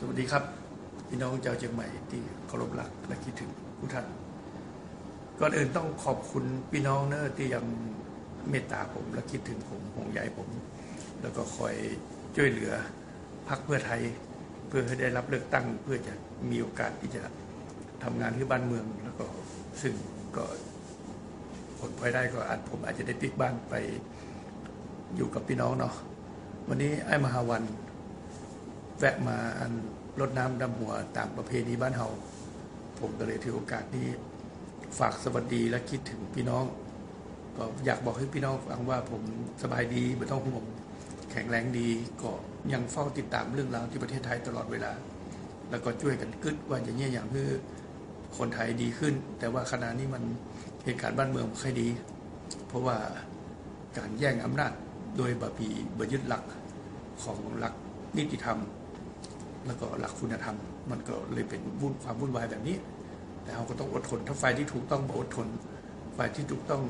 สวัสดีครับ พี่น้องชาวเชียงใหม่ที่เคารพรักและคิดถึงทุกท่านก่อนอื่นต้องขอบคุณพี่น้องเนอที่ยังเมตตาผมและคิดถึงผมห่วงใยผม แล้วก็คอยช่วยเหลือพรรคเพื่อไทย เพื่อให้ได้รับเลือกตั้งเพื่อจะมีโอกาสที่จะทำงานที่บ้านเมือง แล้วก็ซึ่งก็ผลพลอยได้ก็อาจผมอาจจะได้ปิกบ้านไปอยู่กับพี่น้องเนาะวันนี้ไอ้มหาวัน แวะมาอันรดน้ำดำหัวตามประเพณีบ้านเฮาผมก็เลยถือโอกาสนี้ฝากสวัสดีและคิดถึงพี่น้อง ก็อยากบอกให้พี่น้องฟังว่าผมสบายดีไม่ต้องห่วงแข็งแรงดีก็ยังเฝ้าติดตามเรื่องราวที่ประเทศไทยตลอดเวลา แล้วก็ช่วยกันกึดว่าอย่างนี้ยอย่างเพื่อคนไทยดีขึ้น แต่ว่าขณะนี้มันเหตุการณ์บ้านเมืองไม่ค่อยดี เพราะว่าการแย่งอำนาจโดยบาปีบยึดหลักของหลักนิติธรรม แล้วก็หลักคุณธรรม มันก็เลยเป็นวุ่นความวุ่นวายแบบนี้ แต่เราก็ต้องอดทนถ้าฝ่ายที่ถูกต้องบ่อดทนฝ่ายที่ถูกต้อง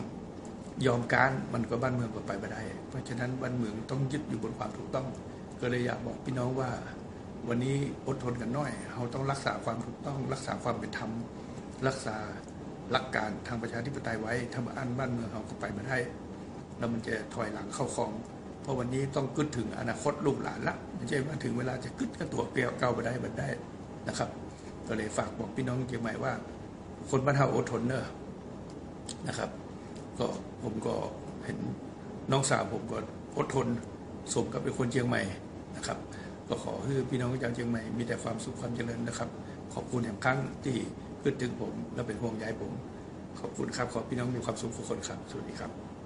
ยอมการมันก็บ้านเมืองก็ไปไม่ได้ เพราะฉะนั้นบ้านเมืองต้องยึดอยู่บนความถูกต้อง ก็เลยอยากบอกพี่น้องว่า วันนี้อดทนกันหน่อย เราต้องรักษาความถูกต้อง รักษาความเป็นธรรม รักษาหลักการทางประชาธิปไตยไว้ทำอันบ้านเมืองเราก็ไปไม่ได้ แล้วมันจะถอยหลังเข้าคลอง ราะวันนี้ต้องกึดถึงอนาคตลูกหลานละไม่ใช่ว่าถึงเวลาจะกึดกันตัวเปรียวเก่าไปได้บันได้นะครับก็เลยฝากบอกพี่น้องเชียงใหม่ว่า คนบ้านเฮาอดทนเนอะนะครับ ก็ผมก็เห็นน้องสาวผมก็อดทนสมกับเป็นคนเชียงใหม่นะครับ ก็ขอให้พี่น้องชาวเชียงใหม่มีแต่ความสุขความเจริญนะครับ ขอบคุณอย่างครั้งที่คิดถึงผมและเป็นห่วงใยผม ขอบคุณครับขอพี่น้องมีความสุขทุกคนครับสวัสดีครับ